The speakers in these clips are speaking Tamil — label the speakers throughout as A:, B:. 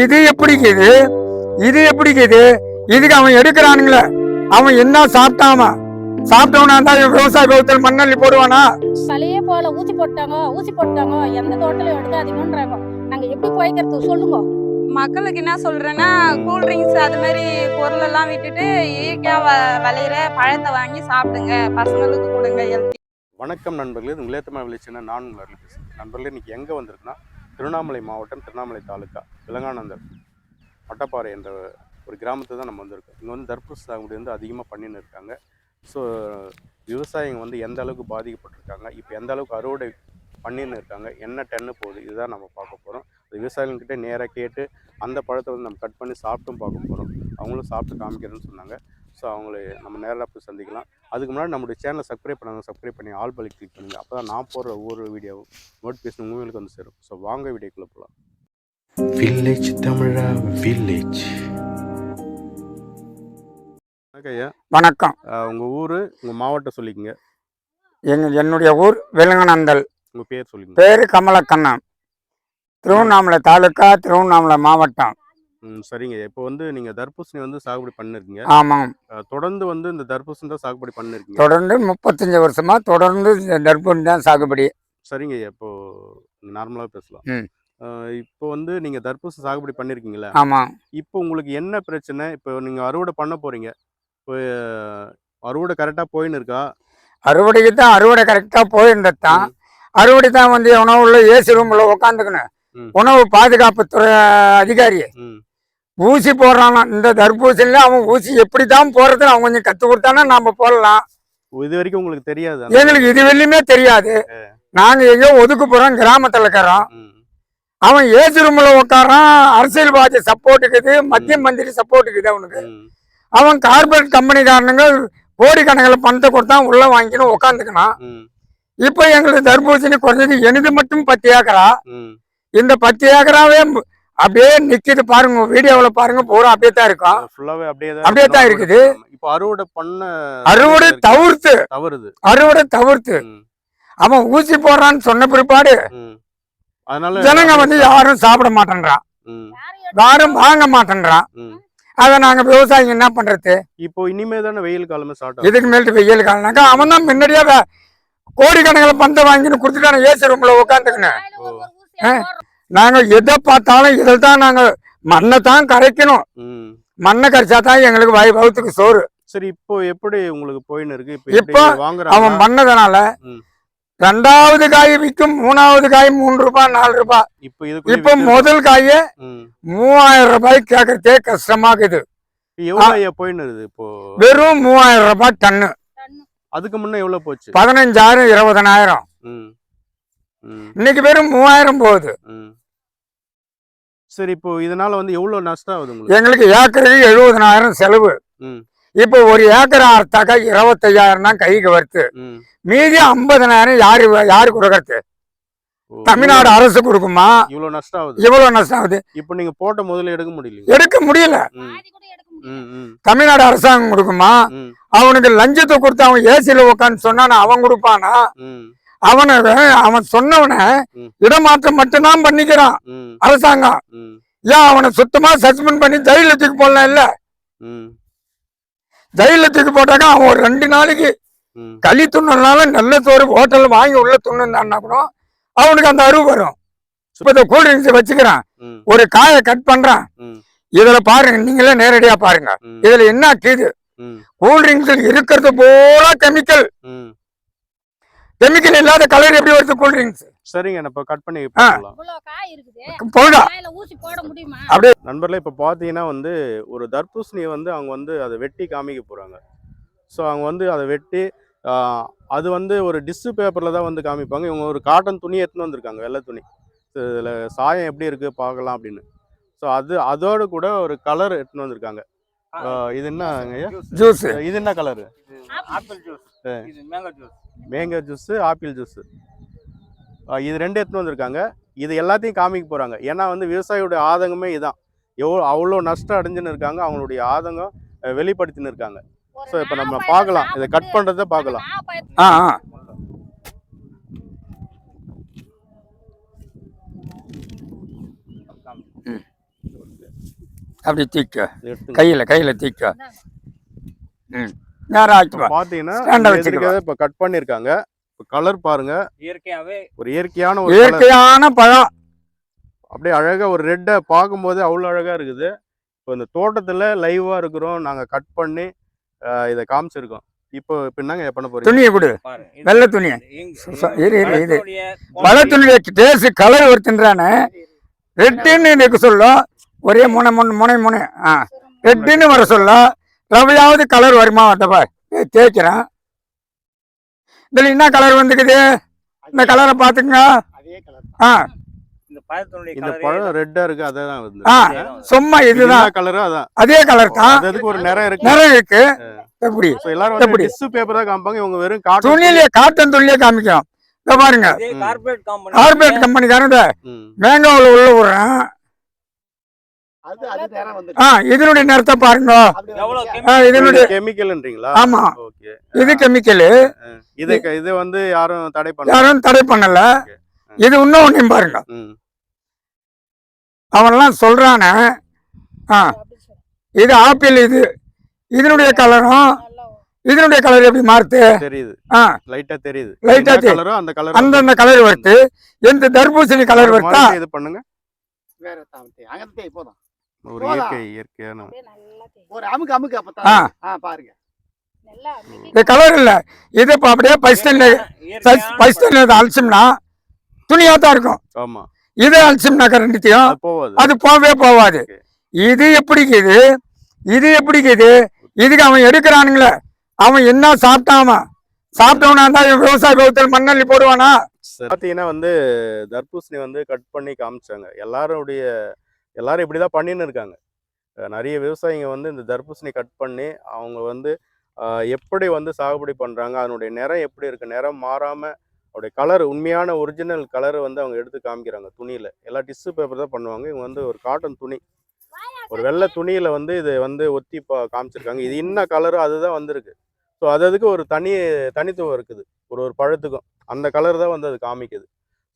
A: இது எப்படிக்குது இது எப்படிக்குது இதுக்கு அவன் எடுக்கிறானுங்களே. அவன் என்ன சாப்பிட்டாமா? சாப்பிட்டவனா இருந்தா இவன் விவசாய விபத்தில் மண்ணள்ளி போடுவானா?
B: போல ஊசி போட்டாங்க ஊசி போட்டாங்க. எந்த தோட்டலையும் எடுக்காதீங்கன்றாங்க நாங்க எப்படி போய்க்கிறது சொல்லுங்க.
C: மக்களுக்கு என்ன சொல்றேன்னா கூல் ட்ரிங்க்ஸ் அது மாதிரி பொருள் எல்லாம் விட்டுட்டு இயற்கையா விளையிற பழத்தை வாங்கி சாப்பிடுங்க. பசங்களுக்கு கொடுங்க.
D: வணக்கம் நண்பர்களே இது நிலையத்தமிழ் விளைச்சின நான் உங்கள் அருள் பேசுகிறேன். நண்பர்களே இன்றைக்கி எங்கே வந்திருக்குன்னா திருவண்ணாமலை மாவட்டம் திருவண்ணாமலை தாலுக்கா விலங்கானந்தர் மட்டப்பாறை என்ற ஒரு கிராமத்தை தான் நம்ம வந்திருக்கோம். இங்கே வந்து தர்பூசணி சாகுபடி வந்து அதிகமாக பண்ணின்னு இருக்காங்க. ஸோ விவசாயிங்க வந்து எந்த அளவுக்கு பாதிக்கப்பட்டிருக்காங்க இப்போ எந்த அளவுக்கு அறுவடை பண்ணின்னு இருக்காங்க என்ன டென்னு போகுது இதுதான் நம்ம பார்க்க போகிறோம் விவசாயிகள்கிட்ட நேராக கேட்டு அந்த பழத்தை வந்து நம்ம கட் பண்ணி சாப்பிட்டும் பார்க்க போகிறோம் அவங்களும் சாப்பிட்டு காமிக்கிறேன்னு சொன்னாங்க. ஸோ அவங்கள நம்ம நேரில் போய் சந்திக்கலாம். அதுக்கு முன்னாடி நம்மளுடைய சேனலை சப்ஸ்கிரைப் பண்ணாங்க சப்ஸ்கிரைப் பண்ணி ஆல் பலி கிளிக் பண்ணுங்க. அப்போ தான் நான் போடுற ஒவ்வொரு வீடியோவும் நோட்டிஃபிகேஷன் உங்களுக்கு வந்து சேரும். ஸோ வாங்க வீடியோக்குள்ளே போகலாம்
E: வில்லேஜ் தமிழா வில்லேஜ்
D: ஐயா.
A: வணக்கம்.
D: உங்கள் ஊர் உங்கள் மாவட்டம் சொல்லிக்கங்க.
A: எங்க என்னுடைய ஊர் விலங்கனந்தல்
D: உங்கள் பேர் சொல்லிக்கங்க
A: பேரு கமலக்கண்ணன். திருவண்ணாமலை தாலுக்கா திருவண்ணாமலை மாவட்டம்.
D: ம் சரிங்க. இப்போ வந்து நீங்கள் தர்பூசணி வந்து சாகுபடி பண்ணிருக்கீங்க.
A: ஆமாம்.
D: தொடர்ந்து வந்து இந்த தர்பூசணி தான் சாகுபடி பண்ணிருக்கீங்க.
A: தொடர்ந்து முப்பத்தஞ்சு வருஷமா தொடர்ந்து இந்த தர்பூசணி தான் சாகுபடி.
D: சரிங்க. ஐயா இப்போ நார்மலாக பேசலாம்.
A: ம்.
D: இப்போ வந்து நீங்கள் தர்பூசணி சாகுபடி பண்ணிருக்கீங்களா?
A: ஆமாம்
D: இப்போ உங்களுக்கு என்ன பிரச்சனை? இப்போ நீங்கள் அறுவடை பண்ண போகிறீங்க இப்போ அறுவடை கரெக்டாக போயின்னு இருக்கா
A: அறுவடைக்கு தான் அறுவடை கரெக்டாக போயிருந்தது தான் அறுவடை தான் வந்து உணவுல ஏசி ரூம்ல உட்காந்துக்கணும்
D: ம்.
A: உணவு பாதுகாப்புத்துறை அதிகாரி
D: ம்.
A: ஊசி போடுறானா இந்த தர்பூசணில அவன் ஊசி எப்படி தான் போடுறதுன்னு அவன் கொஞ்சம் கத்து கொடுத்தானா நாம போடலாம்.
D: இது வரைக்கும் உங்களுக்கு தெரியாது
A: எங்களுக்கு இது வெளியுமே தெரியாது. நாங்க எங்கேயோ ஒதுக்கு போறோம் கிராமத்துல இருக்கிறோம். அவன் ஏசி ரூம்ல உட்காரான் அரசியல்வாதி சப்போர்ட்டுக்குது மத்திய மந்திரி சப்போர்ட்டுக்குது அவனுக்கு. அவன் கார்பரேட் கம்பெனிக்காரனுங்க கோடிக்கணக்கில் பணத்தை கொடுத்தா உள்ள வாங்கிக்கணும் உட்காந்துக்கணும் இப்போ எங்களுக்கு தர்பூசணி குறைஞ்சது எனது மட்டும் பத்து ஏக்கரா. இந்த பத்து ஏக்கராவே அப்படியே நிக்குது பாருங்க வீடியோவில் பாருங்க பூரா அப்படியே தான் இருக்கும்
D: ஃபுல்லாவே அப்படியே தான்
A: அப்படியே தான்
D: அறுவடை
A: இருக்குது.
D: இப்போ அறுவடை பண்ண
A: அறுவடை தவிர்த்து.
D: தவறுது.
A: அறுவடை தவிர்த்து. அவன் ஊசி போடுறான்னு சொன்ன பிற்பாடு.
D: அதனால
A: ஜனங்க வந்து யாரும் சாப்பிட மாட்டேன்றான். யாரும் வாங்க மாட்டேன்றான். அதை நாங்க விவசாயிங்க என்ன பண்றது?
D: இப்போ இனிமே தானே வெயில் காலமே ஸ்டார்ட்
A: இதுக்கு மேல்ட்டு வெயில் காலனாக்கா அவன் தான் முன்னாடியே கோடிக்கணக்கில் பணத்தை வாங்கின்னு கொடுத்துட்டான ஏசி ரூம்ல உட்காந்துக்கணும் நாங்க எதை பார்த்தாலும் இதில் தான் நாங்க மண்ணை தான் கரைக்கணும். மண்ணை கரைச்சா தான் எங்களுக்கு வய வகுத்துக்கு சோறு.
D: சரி இப்போ எப்படி உங்களுக்கு போயின்னு இருக்கு? இப்போ
A: அவன் பண்ணதுனால. ரெண்டாவது காய் விற்கும் மூணாவது காய் மூணு ரூபாய் நாலு ரூபாய்
D: இப்போ இதுக்கு
A: இப்ப முதல் காயே மூவாயிரம் ரூபாய் கேட்கறதே கஷ்டமாக்குது.
D: இப்போ
A: வெறும் மூவாயிரம் ரூபாய் டன்னு.
D: அதுக்கு முன்ன எவ்வளவு போச்சு?
A: பதினஞ்சாயிரம் இருபதனாயிரம். இன்னைக்கு வெறும் மூவாயிரம் போகுது.
D: சரி இப்போ இதனால வந்து எவ்வளவு நஷ்டம் ஆகுது உங்களுக்கு?
A: எங்களுக்கு ஏக்கருக்கு எழுபதனாயிரம் செலவு. இப்போ ஒரு ஏக்கர் அறுத்தாக்கா இருபத்தையாயிரம் தான் கைக்கு வருது. மீதி ஐம்பதனாயிரம் யாரு யாரு கொடுக்கறது? தமிழ்நாடு அரசு கொடுக்குமா?
D: இவ்வளவு நஷ்டம் ஆகுது
A: இவ்வளவு நஷ்டம் ஆகுது
D: இப்போ நீங்க போட்ட முதல்ல எடுக்க முடியல.
A: எடுக்க முடியல. தமிழ்நாடு அரசாங்கம் கொடுக்குமா? அவனுக்கு லஞ்சத்தை கொடுத்து அவன் ஏசியில உட்காந்து சொன்னானா அவன் கொடுப்பானா? அவனை அவன் சொன்னவனை. இடமாற்றம் மட்டும்தான் பண்ணிக்கிறான். அரசாங்கம். ஏன் அவனை சுத்தமா சஸ்பெண்ட் பண்ணி ஜெயில தூக்கி போடலாம் இல்ல? ஜெயில தூக்கி போட்டாக்கா அவன் ஒரு ரெண்டு நாளைக்கு களி துண்ணுனால நல்ல சோறு ஹோட்டல்ல வாங்கி உள்ள துண்ணுன்னா கூட அவனுக்கு அந்த அருவு வரும். இப்ப இந்த கூல்ட்ரிங்க்ஸ் வச்சுக்கிறான்.
D: ம்.
A: ஒரு காயை கட் பண்றான். இதுல பாருங்க நீங்களே நேரடியா பாருங்க. இதுல என்ன கீது கூல்ட்ரிங்க்ஸ் இருக்கிறது பூரா கெமிக்கல் கெமிக்கல் இல்லாத கலர் எப்படி வருது? கூல்ட்ரிங்க்ஸ்
D: சரிங்க நான் இப்போ கட் பண்ணி பார்க்கலாம்
B: இவ்வளவு காய் இருக்குது.
A: போடா
B: காயில ஊசி போட முடியுமா?
D: நண்பர்களே இப்போ பார்த்தீங்கன்னா வந்து ஒரு தர்பூசணியை வந்து அவங்க வந்து அதை வெட்டி காமிக்க போகிறாங்க ஸோ அவங்க வந்து அதை வெட்டி அது வந்து ஒரு டிஷ்ஷு பேப்பரில் தான் வந்து காமிப்பாங்க. இவங்க ஒரு காட்டன் துணி எடுத்துன்னு வந்திருக்காங்க வெள்ளை துணி. இதில் சாயம் எப்படி இருக்குது பார்க்கலாம் அப்படின்னு. ஸோ அது அதோடு கூட ஒரு கலர் எடுத்துன்னு வந்திருக்காங்க. இது என்ன ஐயா?
A: ஜூஸ்.
D: இது என்ன கலரு?
F: Apple juice. இது mango juice
D: mango juice apple juice இது ரெண்டு எடுத்துன்னு வந்திருக்காங்க. இது எல்லாத்தையும் காமிக்க போகிறாங்க ஏன்னா வந்து விவசாயியோட ஆதங்கமே இதான். எவ்வளோ அவ்வளோ நஷ்டம் அடைஞ்சுன்னு இருக்காங்க. அவங்களுடைய ஆதங்கம் வெளிப்படுத்தின்னு இருக்காங்க. ஸோ இப்போ நம்ம பார்க்கலாம். இதை கட் பண்ணுறத பார்க்கலாம்.
A: ஆ ஆ. அப்படி தீக்க. கையில் கையில் தீக்க. ம். நேரம் வச்சுக்கோ.
D: எதிர்க்கவே இப்ப கட் பண்ணிருக்காங்க? இப்ப கலர் பாருங்க.
F: இயற்கையாவே
D: ஒரு இயற்கையான ஒரு.
A: இயற்கையான பழம்.
D: அப்படியே அழகா ஒரு ரெட்டை பார்க்கும்போது அவ்வளோ அழகா இருக்குது. இப்போ இந்த தோட்டத்துல லைவா இருக்கிறோம். நாங்க கட் பண்ணி இதை காமிச்சிருக்கோம். இப்போ என்னங்க பண்ண போறீங்க?
A: துணியை கொடு. வெள்ளை துணியை இரு, இரு, இது.
F: பழத்தினுடைய
A: பழ
F: quality.
A: துணியை டேஸ்ட் கலர் ஒருத்தன்றானே ரெட்டுன்னு எனக்கு சொல்லும் ஒரே முனை முனை முனை முனை. ஆ. ரெட்டுன்னு வர சொல்லும் ரவையாவது கலர் வருமா? வந்தப்பா தேய்க்கிறேன். இதில் என்ன கலர் வந்துக்குது? இந்த கலரை பார்த்துக்குங்க.
G: அதே கலர்
A: ஆ.
F: இந்த
D: பழம் ரெட்டா இருக்கு அதான் வந்து.
A: சும்மா இதுதான்
D: கலரும் அதான்.
A: அதே கலர் தான்.
D: அது அதுக்கு ஒரு நிறம் இருக்கு.
A: நிறைய இருக்கு. எப்படி?
D: ஸோ எல்லாரும் வந்து
A: எப்படி?
D: டிஷ்யூ பேப்பர் தான் காமிப்பாங்க இவங்க வெறும் காட்டன்
A: துணியிலே காட்டன் துணியிலே காமிக்கும். இதை பாருங்க.
F: கார்பரேட் கம்பெனி
A: கார்பரேட் கம்பெனிக்காரன். மேங்காவில் உள்ள விடுறேன்
G: அது அது நேரம் வந்து
A: ஆ இதனுடைய நிறத்தை பாருங்க. இதனுடைய
D: கெமிக்கல்ன்றீங்களா
A: ஆமா.
D: ஓகே
A: இது கெமிக்கலு
D: இது இது வந்து யாரும் தடை பண்ண
A: யாரும் தடை பண்ணல. இது இன்னும் ஒன்றையும் பாருங்க. அவன்லாம் சொல்றானே. இது ஆப்பிள் இது. இதனுடைய கலரும் இதனுடைய கலர் எப்படி மாறுது?
D: தெரியுது.
A: ஆ.
D: லைட்டா தெரியுது. என்ன
A: தெரியுது.
D: கலரோ அந்த கலர்
A: அந்தந்த கலர் வருது. எந்த தர்பூசணி கலர் வருதா?
D: இது பண்ணுங்க.
G: வேற தாமத்தை அங்கத்தே போதும்.
D: ஒரு இயற்கை இயற்கையான
G: ஒரு அமுக்கு அமுக்கு
A: ஆ.
G: பாருங்க.
B: நல்லா
A: இது கலர் இல்ல. இது இப்போ அப்படியே பைஸ்டன்ல பைஸ்டன்ல இதை அழிச்சோம்னா துணியா தான் இருக்கும்.
D: ஆமா.
A: இதை அழிச்சோம்னாக்கா ரெண்டுத்தையும்
D: அது
A: போகவே போகாது இது எப்படிக்குது இது எப்படிக்குது இதுக்கு அவன் எடுக்கிறானுங்களே. அவன் என்ன சாப்பிட்டாமா சாப்பிட்டவனா இருந்தா விவசாய பகுதியில் மண்ணள்ளி போடுவானா.
D: பாத்தீங்கன்னா வந்து தர்பூசணி வந்து கட் பண்ணி காமிச்சாங்க. எல்லாருடைய எல்லாரும் இப்படி தான் பண்ணின்னு இருக்காங்க. நிறைய விவசாயிங்க வந்து இந்த தர்பூசணி கட் பண்ணி அவங்க வந்து எப்படி வந்து சாகுபடி பண்ணுறாங்க அதனுடைய நிறம் எப்படி இருக்குது நிறம் மாறாமல் அவருடைய கலர் உண்மையான ஒரிஜினல் கலர் வந்து அவங்க எடுத்து காமிக்கிறாங்க துணியில். எல்லாம் டிஷ்யூ பேப்பர் தான் பண்ணுவாங்க இவங்க வந்து ஒரு காட்டன் துணி. ஒரு வெள்ளை துணியில் வந்து இதை வந்து ஒத்தி பா- காமிச்சிருக்காங்க. இது என்ன கலரோ அதுதான் வந்திருக்கு. ஸோ அது அதுக்கு ஒரு தனி தனித்துவம் இருக்குது. ஒரு ஒரு பழத்துக்கும். அந்த கலர் தான் வந்து அது காமிக்குது.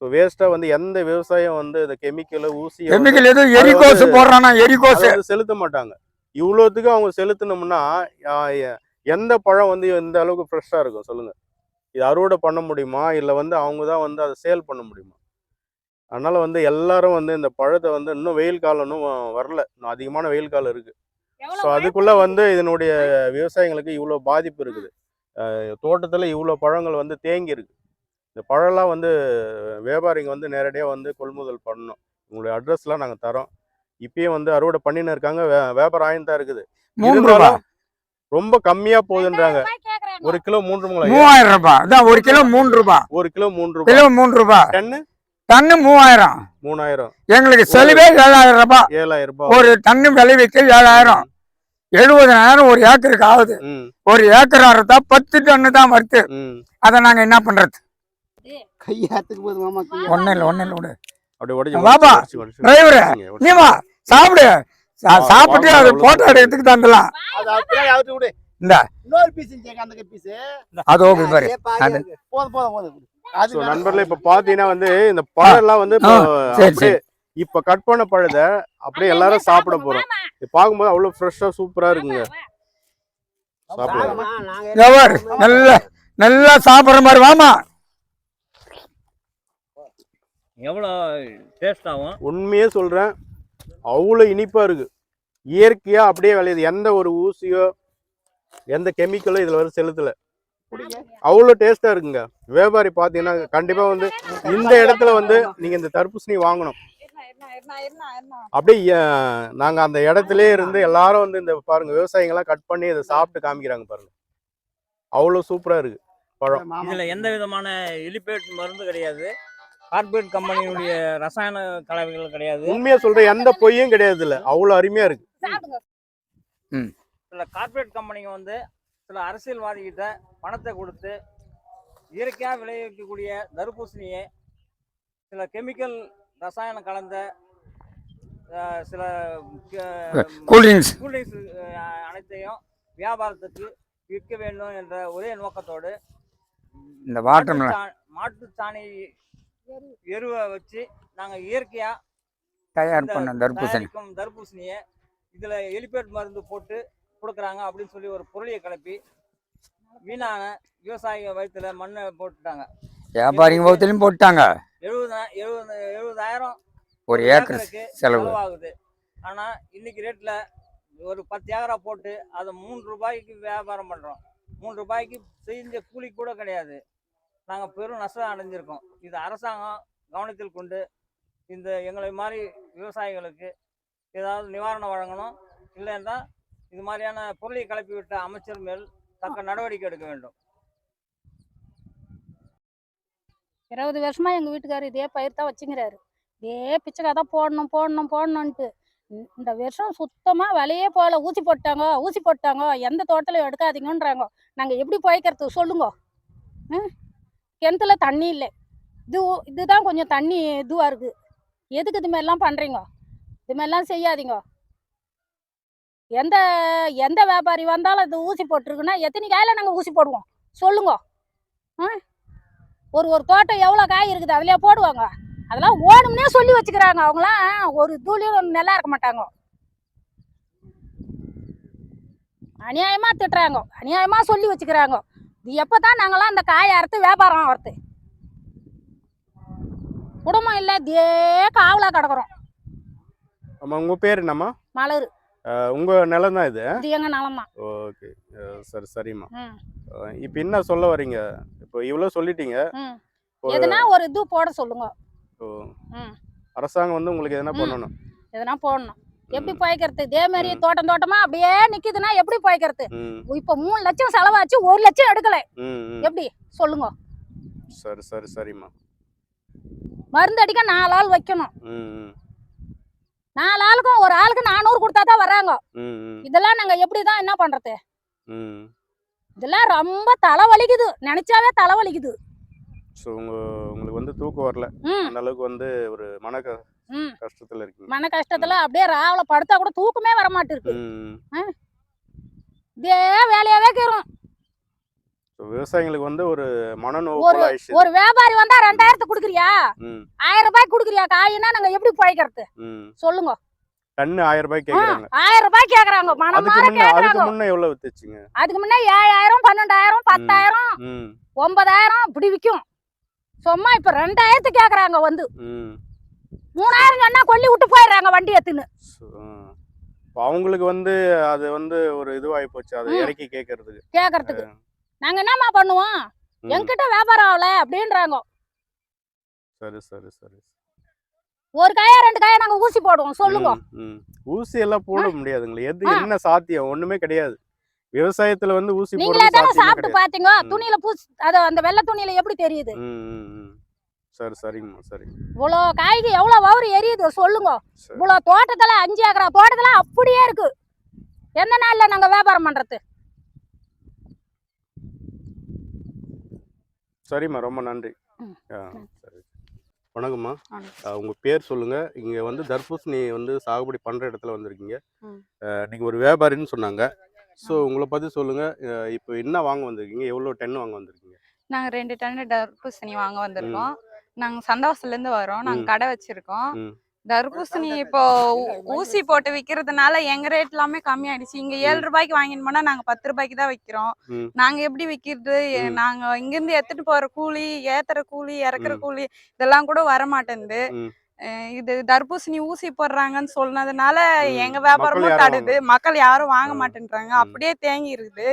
D: ஸோ வேஸ்ட்டாக வந்து எந்த விவசாயம் வந்து இந்த கெமிக்கலை ஊசி
A: கெமிக்கல் எதுவும் எரிகோசு போடுறானா? எரிகோசு
D: செலுத்த மாட்டாங்க. இவ்வளோத்துக்கு அவங்க செலுத்தினோம்னா எந்த பழம் வந்து எந்த அளவுக்கு ஃப்ரெஷ்ஷாக இருக்கும்? சொல்லுங்க. இது அறுவடை பண்ண முடியுமா? இல்லை வந்து அவங்க தான் வந்து அதை சேல் பண்ண முடியுமா? அதனால வந்து எல்லாரும் வந்து இந்த பழத்தை வந்து இன்னும் வெயில் காலம் இன்னும் வரல. இன்னும் அதிகமான வெயில் காலம் இருக்கு. ஸோ அதுக்குள்ள வந்து இதனுடைய விவசாயிங்களுக்கு இவ்வளோ பாதிப்பு இருக்குது. தோட்டத்துல இவ்வளோ பழங்கள் வந்து தேங்கி இருக்கு. இந்த பழம்லாம் வந்து வியாபாரிங்க வந்து நேரடியாக வந்து கொள்முதல் பண்ணணும். உங்களுடைய அட்ரஸ்லாம் நாங்கள் தரோம். இப்பயும் வந்து அறுவடை பண்ணின்னு இருக்காங்க. வியாபாரம் ஆயின்னு தான் இருக்குது. இருந்தாலும் ரொம்ப கம்மியா போகுதுன்றாங்க. ஒரு கிலோ மூன்று
A: மூவாயிரம் ரூபாய் அதான் ஒரு கிலோ மூன்று ரூபாய்
D: ஒரு கிலோ மூன்று ரூபாய்
A: கிலோ மூன்று ரூபாய்
D: டன்னு?
A: டன்னு மூவாயிரம்.
D: மூணாயிரம்.
A: எங்களுக்கு செலவே ஏழாயிரம் ரூபாய்
D: ஏழாயிரம் ரூபாய்
A: ஒரு டன்னு விளைவிக்க ஏழாயிரம். எழுபதாயிரம் ஒரு ஏக்கருக்கு ஆகுது. ஒரு ஏக்கர் அறுத்தா பத்து டன்னு தான் வருது.
D: ம்.
A: அதை நாங்க என்ன பண்றது?
G: கையாத்துக்கு போது மாமா கையா.
A: ஒன்னும் இல்லை ஒன்னும் இல்லை விடு.
D: அப்படியே
A: வாப்பா, டிரைவரு, சாப்பிடு. சாப்பிட்டு அது போட்டோ. எடுத்துக்கு தந்துடலாம்
G: அது அப்படியே அவுத்து விடு.
A: இந்தா.
G: இன்னொரு பீஸ் கேட்க அந்த பீஸ்
A: அது ஓகே பாரு.
G: போதும் போதும் போதும். அது
D: ஸோ நண்பர்களே இப்ப பாத்தீங்கன்னா வந்து இந்த பழம் வந்து இப்போ கட் பண்ண பழத்தை அப்படியே எல்லாரும் சாப்பிட போறோம். இது பார்க்கும்போது அவ்வளவு ஃப்ரெஷ்ஷா சூப்பரா இருக்குங்க. சாப்பிடலாம்?
A: எவர் நல்லா நல்லா சாப்பிடுற மாதிரி வாமா.
F: எவ்வளோ டேஸ்ட் ஆகும்
D: உண்மையே சொல்றேன் அவ்வளோ இனிப்பா இருக்கு. இயற்கையா அப்படியே விளையுது. எந்த ஒரு ஊசியோ எந்த கெமிக்கலோ இதுல வர செலுத்தல. அவ்வளோ டேஸ்டா இருக்குங்க. வியாபாரி பார்த்தீங்கன்னா கண்டிப்பா வந்து இந்த இடத்துல வந்து நீங்க இந்த தர்பூசணி வாங்கணும். அப்படியே அஹ், நாங்க அந்த இடத்துலயே இருந்து எல்லாரும் வந்து இந்த பாருங்க விவசாயிங்கெல்லாம் கட் பண்ணி இதை சாப்பிட்டு காமிக்கிறாங்க பாருங்க. அவ்வளோ சூப்பரா இருக்கு. பழம்.
F: இதில் எந்த விதமான இலிபேட் மருந்து கிடையாது. கார்பரேட் கம்பெனியுடைய ரசாயன கலவைகள் கிடையாது.
D: உண்மையா சொல்றேன் எந்த பொய்யும் கிடையாது இல்ல அவ்வளோ அருமையா இருக்கு.
F: சில கார்பரேட் கம்பெனிங்க வந்து சில அரசியல்வாதிகிட்ட பணத்தை கொடுத்து இயற்கையாக விளைவிக்கக்கூடிய தர்பூசணியை சில கெமிக்கல் ரசாயனம் கலந்த சில
A: கூல்ட்ரிங்க்ஸ்
F: கூல்ட்ரிங்க்ஸ் அனைத்தையும் வியாபாரத்துக்கு விற்க வேண்டும் என்ற ஒரே நோக்கத்தோடு
A: இந்த வாட்டர்
F: மாட்டுச்சா- மாட்டுச்சாணி எருவை வச்சு நாங்கள் இயற்கையாக
A: தயார் பண்ண தர்பூசணி.
F: தர்பூசணியை இதில் எலிபேட் மருந்து போட்டு கொடுக்குறாங்க அப்படின்னு சொல்லி ஒரு பொருளியை கிளப்பி வீணான விவசாயிக வயிற்றுல மண்ணை போட்டுட்டாங்க.
A: வியாபாரிங்க பக்கத்துலையும் போட்டாங்க
F: எழுபது எழுபது எழுபதாயிரம்
A: ஒரு ஏக்கர்
F: ஏக்கருக்கு
A: செலவு.
F: செலவாகுது. ஆனால் இன்னைக்கு ரேட்டில் ஒரு பத்து ஏக்கரா போட்டு அதை மூணு ரூபாய்க்கு வியாபாரம் பண்ணுறோம் மூணு ரூபாய்க்கு செஞ்ச கூலி கூட கிடையாது. நாங்கள் பெரும் நஷ்டம் அடைஞ்சிருக்கோம். இது அரசாங்கம் கவனத்தில் கொண்டு இந்த எங்களை மாதிரி விவசாயிகளுக்கு ஏதாவது நிவாரணம் வழங்கணும். இல்லைன்னா இது மாதிரியான பொருளை கலப்பி விட்ட அமைச்சர் மேல் தக்க நடவடிக்கை எடுக்க வேண்டும்.
B: இருபது வருஷமா எங்க வீட்டுக்காரர் இதே பயிர் தான் வச்சுங்கிறாரு. இதே பிச்சைக்கா தான் போடணும் போடணும் போடணுன்ட்டு இந்த- வருஷம் சுத்தமா விலையே போகல. ஊசி போட்டாங்க ஊசி போட்டாங்க. எந்த தோட்டலையும் எடுக்காதீங்கன்றாங்க. நாங்க எப்படி போய்க்கிறது சொல்லுங்க. ம்? கிணத்துல தண்ணி இல்லை. இது இதுதான் கொஞ்சம் தண்ணி இதுவாக இருக்கு. எதுக்கு இது மாதிரிலாம் பண்ணுறீங்க இது மாதிரிலாம் செய்யாதீங்க. எந்த எந்த வியாபாரி வந்தாலும் இது ஊசி போட்டிருக்குன்னா எத்தனை காயில் நாங்கள் ஊசி போடுவோம்? சொல்லுங்க. ஒரு ஒரு தோட்டம் எவ்வளோ காய் இருக்குது அதுலயே போடுவாங்க. அதெல்லாம் ஓணும்னே சொல்லி வச்சுக்கிறாங்க. அவங்களாம் ஒரு தூளியும் நல்லா இருக்க மாட்டாங்க. அநியாயமாக திட்டுறாங்க. அநியாயமாக சொல்லி வச்சுக்கிறாங்க. இது எப்பதான் நாங்களாம் அந்த காயை அறுத்து வியாபாரம் ஆகிறது குடும்பம் இல்லை இதே காவலா கிடக்குறோம்.
D: ஆமாம் உங்கள் பேர் என்னம்மா?
B: மலர்.
D: உங்கள் நிலம் தான் இது
B: இது எங்க நலமா
D: ஓகே சரி சரிம்மா. இப்போ என்ன சொல்ல வரீங்க? இப்போ இவ்வளோ சொல்லிட்டீங்க.
B: எதுனா ஒரு இது போட சொல்லுங்க.
D: அரசாங்கம் வந்து உங்களுக்கு எதனா. பண்ணணும்.
B: எதுனா போடணும். எப்படி போய்க்கிறது இதே மாதிரி. தோட்டம் தோட்டமா அப்படியே நிக்குதுன்னா எப்படி போய்க்கிறது இப்ப மூணு லட்சம் செலவாச்சு ஒரு லட்சம் எடுக்கல. எப்படி? சொல்லுங்க.
D: சரி சரி சரிம்மா.
B: மருந்து அடிக்க நாலு ஆள் வைக்கணும். நாலு ஆளுக்கும் ஒரு ஆளுக்கு நானூறு கொடுத்தா தான் வர்றாங்க
D: ம்
B: இதெல்லாம் நாங்க எப்படிதான் என்ன பண்றது? இதெல்லாம் ரொம்ப தலை வலிக்குது நினைச்சாவே தலை வலிக்குது
D: ஸோ உங்கள் உங்களுக்கு வந்து தூக்கம் வரல. அந்த அளவுக்கு வந்து ஒரு மன கஷ்டத்தில் இருக்கீங்க.
B: மன கஷ்டத்துல அப்படியே ராவில படுத்தா கூட தூக்கமே வர மாட்டிருக்கு. இதே வேலையாவே கேறும்
D: ஸோ விவசாயிங்களுக்கு வந்து ஒரு மனநோவு
B: ஒரு வியாபாரி வந்தா ரெண்டாயிரத்துக்கு கொடுக்குறியா? ஆயிரம் ரூபாய்க்கு கொடுக்குறியா? காயினா நாங்க எப்படி போய்க்கிறது
D: ம்.
B: சொல்லுங்க.
D: டன்னு ஆயிரம் ரூபாய்
B: ஆ,
D: கேட்குறாங்க
B: ஆயிரம் ரூபாய் கேக்குறாங்க மனமார
D: முன்ன அதுக்கு
B: கேக்குறாங்க.
D: முன்ன எவ்வளோ வித்துச்சுங்க?
B: அதுக்கு முன்ன ஏழாயிரம் பன்னெண்டாயிரம் பத்தாயிரம் ஒன்பதாயிரம் இப்படி விற்கும் சும்மா இப்ப ரெண்டாயிரத்துக்கு கேக்குறாங்க வந்து. மூணாயிரம் சொன்னா கொல்லி விட்டு போயிடுறாங்க வண்டி
D: இப்போ அவங்களுக்கு வந்து அது வந்து ஒரு இதுவாகி போச்சு. அதை. இறக்கி கேட்கறதுக்கு
B: கேக்குறதுக்கு. நாங்க என்னம்மா பண்ணுவோம். என்கிட்ட வியாபாரம் ஆகல அப்படின்றாங்க.
D: சரி சரி சரி.
B: ஒரு காயா ரெண்டு காயா நாங்க ஊசி போடுவோம். சொல்லுங்க.
D: ஊசி எல்லாம் போட முடியாதுங்களே. எது. என்ன சாத்தியம்? ஒண்ணுமே கிடையாது. விவசாயத்துல வந்து ஊசி
B: நீங்களே தானே சாப்பிட்டு பாத்தீங்க. துணியில பூசி அது அந்த வெள்ளை துணியில எப்படி தெரியுது.
D: சரி சரிங்கம்மா சரி
B: இவ்வளோ காய்க்கு எவ்வளவு வவுறு எரியுது சொல்லுங்க. இவ்வளோ தோட்டத்துல அஞ்சு ஏக்கரா தோட்டத்துல அப்படியே இருக்கு. எந்த நாள்ல நாங்க வியாபாரம் பண்றது?
D: சரிம்மா ரொம்ப நன்றி. சரி. வணக்கம்மா.
B: வணக்கம்.
D: ஆ, உங்க பேர் சொல்லுங்க. இங்க வந்து தர்பூசணி வந்து சாகுபடி பண்ற இடத்துல வந்திருக்கீங்க.
B: ம்.
D: ஆ, நீங்க ஒரு வியாபாரின்னு சொன்னாங்க. ஸோ உங்களை பத்தி சொல்லுங்க. ஆ, இப்போ என்ன வாங்க வந்திருக்கீங்க? எவ்வளோ டன் வாங்க வந்திருக்கீங்க?
C: நாங்க ரெண்டு டன் தர்பூசணி வாங்க வந்திருக்கோம். நாங்க சந்தோஷத்துல இருந்து வரோம் நாங்க. கடை வச்சிருக்கோம். தர்பூசணி இப்போ ஊசி போட்டு விக்கிறதுனால எங்க ரேட் எல்லாமே கம்மியாயிடுச்சு இங்க ஏழு ரூபாய்க்கு வாங்கிட்டு போனா நாங்க பத்து ரூபாய்க்கு தான் விக்கிறோம். நாங்க எப்படி விக்கிறது. நாங்க இங்க இருந்து எடுத்துட்டு போற கூலி ஏத்துற கூலி இறக்குற. கூலி இதெல்லாம் கூட வர மாட்டேங்குது இது தர்பூசணி ஊசி போடுறாங்கன்னு சொன்னதுனால. எங்க வியாபாரமும் தடுது மக்கள் யாரும் வாங்க. மாட்டேன்றாங்க. அப்படியே தேங்கி இருக்குது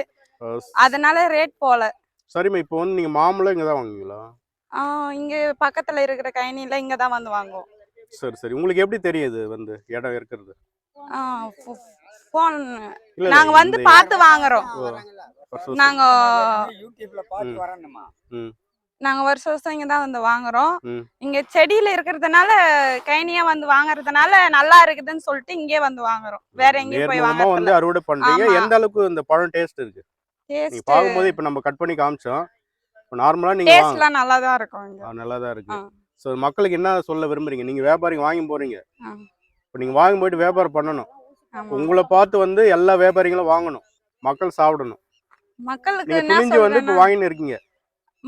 C: அதனால ரேட் போல
D: சரிம்மா இப்போ வந்து நீங்க மாம்பழம் இங்க தான் வாங்குவீங்களா
C: இங்க பக்கத்துல இருக்கிற கயனில இங்க தான் வந்து வாங்குவோம்.
D: சரி சரி. உங்களுக்கு எப்படி தெரியுது வந்து இடம் இருக்கிறது?
C: போன்
D: இல்ல இல்ல,
C: நாங்க வந்து பார்த்து வாங்குறோம். நாங்க
A: யூடியூப்ல
D: பார்த்து
A: வரணுமா?
C: நாங்க வருஷம் வருஷம் இங்க தான் வந்து வாங்குறோம். இங்க செடியில இருக்கிறதுனால கைனியா வந்து வாங்குறதுனால நல்லா இருக்குதுன்னு சொல்லிட்டு இங்கே வந்து வாங்குறோம். வேற எங்கேயும் போய்
D: நேர்முகமா வந்து அறுவடை பண்றீங்க. எந்த அளவுக்கு இந்த பழம் டேஸ்ட் இருக்கு? நீங்க
C: டேஸ்ட்
D: பார்க்கும்போது இப்போ நம்ம கட் பண்ணி காமிச்சோம். இப்போ நார்மலா நீங்க வாங்க
C: டேஸ்ட்லாம் நல்லா தான் இருக்கும்
D: நல்லா தான் இருக்கு. ஸோ மக்களுக்கு என்ன சொல்ல விரும்புறீங்க? நீங்க வியாபாரிங்க வாங்கி போறீங்க. இப்போ நீங்க வாங்கி போயிட்டு வியாபாரம் பண்ணணும். உங்களை பார்த்து வந்து எல்லா வியாபாரிகளும் வாங்கணும். மக்கள் சாப்பிடணும்.
C: மக்களுக்கு
D: துணிஞ்சு வந்து இப்போ வாங்கின்னு இருக்கீங்க.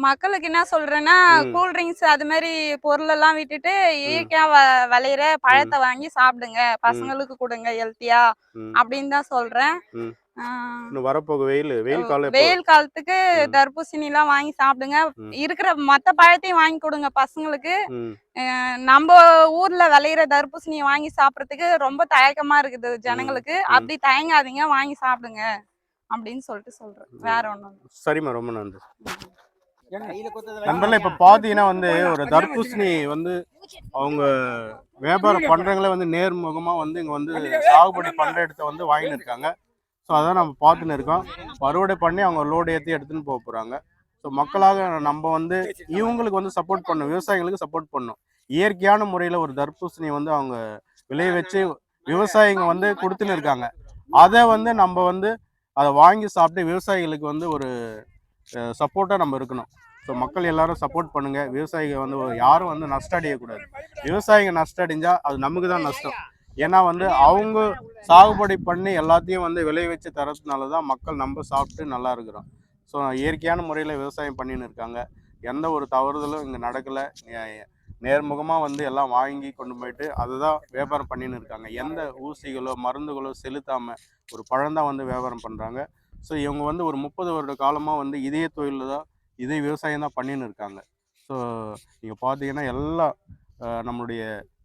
C: மக்களுக்கு என்ன சொல்றேன்னா. கூல் ட்ரிங்க்ஸ் அது மாதிரி பொருள் எல்லாம் விட்டுட்டு இயற்கையா விளையிற பழத்தை வாங்கி சாப்பிடுங்க. பசங்களுக்கு கொடுங்க ஹெல்த்தியா. அப்படின்னு தான் சொல்றேன்.
D: வரப்போக வெயில். வெயில் காலம்
C: வெயில் காலத்துக்கு
D: ம்.
C: தர்பூசணி எல்லாம் வாங்கி சாப்பிடுங்க. இருக்கிற மத்த பழத்தையும் வாங்கி கொடுங்க பசங்களுக்கு. நம்ம ஊர்ல விளையிற தர்பூசணியை வாங்கி சாப்பிடறதுக்கு ரொம்ப தயக்கமா இருக்குது ஜனங்களுக்கு. அப்படி தயங்காதீங்க வாங்கி சாப்பிடுங்க அப்படின்னு சொல்லிட்டு சொல்றேன். வேற ஒண்ணும்.
D: சரிம்மா ரொம்ப நன்றி. நண்பர்களே இப்போ பார்த்தீங்கன்னா வந்து ஒரு தர்பூசணி வந்து அவங்க வியாபாரம் பண்ணுறவங்களே வந்து நேர்முகமாக வந்து இங்கே வந்து சாகுபடி பண்ணுற இடத்த வந்து வாங்கின்னு இருக்காங்க. ஸோ அதான் நம்ம பார்த்துன்னு இருக்கோம். அறுவடை பண்ணி அவங்க லோடு ஏற்றி எடுத்துன்னு போக போகிறாங்க ஸோ மக்களாக நம்ம வந்து இவங்களுக்கு வந்து சப்போர்ட் பண்ணணும். விவசாயிகளுக்கு சப்போர்ட் பண்ணும் இயற்கையான முறையில் ஒரு தர்பூசணி வந்து அவங்க விளைய வச்சு விவசாயிங்க வந்து கொடுத்துன்னு இருக்காங்க. அதை வந்து நம்ம வந்து அதை வாங்கி சாப்பிட்டு விவசாயிகளுக்கு வந்து ஒரு சப்போர்ட்டாக நம்ம இருக்கணும். ஸோ மக்கள் எல்லாரும் சப்போர்ட் பண்ணுங்கள் விவசாயிகள் வந்து யாரும் வந்து நஷ்டம் அடையக்கூடாது. விவசாயிங்க நஷ்டம் அடைஞ்சால் அது நமக்கு தான் நஷ்டம். ஏன்னா வந்து அவங்க சாகுபடி பண்ணி எல்லாத்தையும் வந்து விளைவிச்சு தரதுனால தான் மக்கள் நம்ம சாப்பிட்டு நல்லா இருக்கிறோம். ஸோ இயற்கையான முறையில் விவசாயம் பண்ணின்னு இருக்காங்க. எந்த ஒரு தவறுதலும் இங்கே நடக்கலை. நேர்முகமாக வந்து எல்லாம் வாங்கி கொண்டு போயிட்டு அதுதான் வியாபாரம் பண்ணின்னு இருக்காங்க. எந்த ஊசிகளோ மருந்துகளோ செலுத்தாமல் ஒரு பழம் வந்து வியாபாரம் பண்ணுறாங்க ஸோ இவங்க வந்து ஒரு முப்பது வருட காலமாக வந்து இதே தொழிலில் தான் இதே விவசாயம் தான் பண்ணின்னு இருக்காங்க. ஸோ நீங்கள் பார்த்தீங்கன்னா எல்லா அஹ், நம்மளுடைய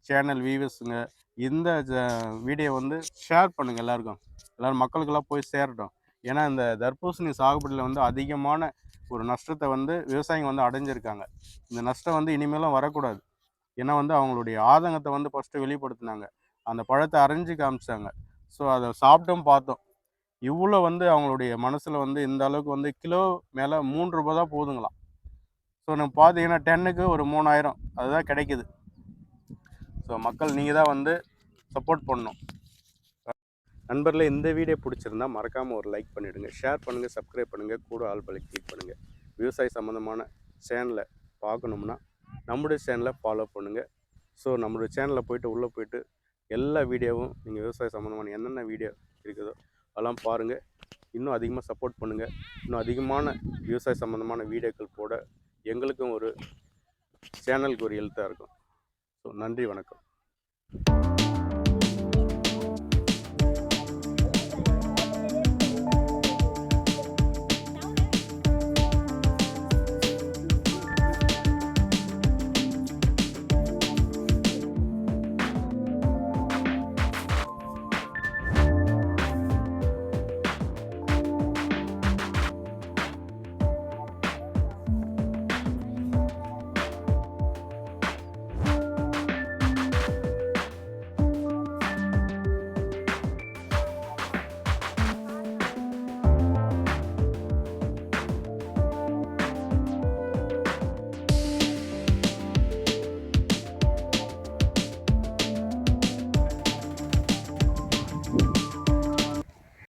D: சேனல் வியூவர்ஸுங்க இந்த வீடியோ வந்து ஷேர் பண்ணுங்கள் எல்லாருக்கும். எல்லோரும் மக்களுக்கெல்லாம் போய் சேரட்டும். ஏன்னா இந்த தர்பூசணி சாகுபடியில் வந்து அதிகமான ஒரு நஷ்டத்தை வந்து விவசாயிங்க வந்து அடைஞ்சிருக்காங்க. இந்த நஷ்டம் வந்து இனிமேலும் வரக்கூடாது. ஏன்னா வந்து அவங்களுடைய ஆதங்கத்தை வந்து ஃபஸ்ட்டு வெளிப்படுத்தினாங்க. அந்த பழத்தை அரைஞ்சு காமிச்சாங்க. ஸோ அதை சாப்பிட்டும் பார்த்தோம். இவ்வளோ வந்து அவங்களுடைய மனசில் வந்து இந்த அளவுக்கு வந்து கிலோ மேலே மூன்று ரூபா தான் போதுங்களாம். ஸோ நம்ம பார்த்தீங்கன்னா டென்னுக்கு ஒரு மூணாயிரம். அதுதான் கிடைக்குது. ஸோ மக்கள் நீங்கள் தான் வந்து சப்போர்ட் பண்ணணும். நண்பர்களே இந்த வீடியோ பிடிச்சிருந்தா மறக்காமல் ஒரு லைக் பண்ணிவிடுங்க ஷேர் பண்ணுங்கள் சப்ஸ்கிரைப் பண்ணுங்கள் கூட ஆல் பலி கிளிக் பண்ணுங்கள் விவசாய சம்மந்தமான சேனலை பார்க்கணும்னா நம்முடைய சேனலை ஃபாலோ பண்ணுங்கள் ஸோ நம்மளுடைய சேனலில் போயிட்டு உள்ளே போயிட்டு எல்லா வீடியோவும் நீங்கள் விவசாய சம்மந்தமான என்னென்ன வீடியோ இருக்குதோ அதெல்லாம் பாருங்கள் இன்னும் அதிகமாக சப்போர்ட் பண்ணுங்கள் இன்னும் அதிகமான விவசாய சம்மந்தமான வீடியோக்கள் போட எங்களுக்கும் ஒரு சேனலுக்கு ஒரு எழுத்தாக இருக்கும். ஸோ நன்றி வணக்கம்.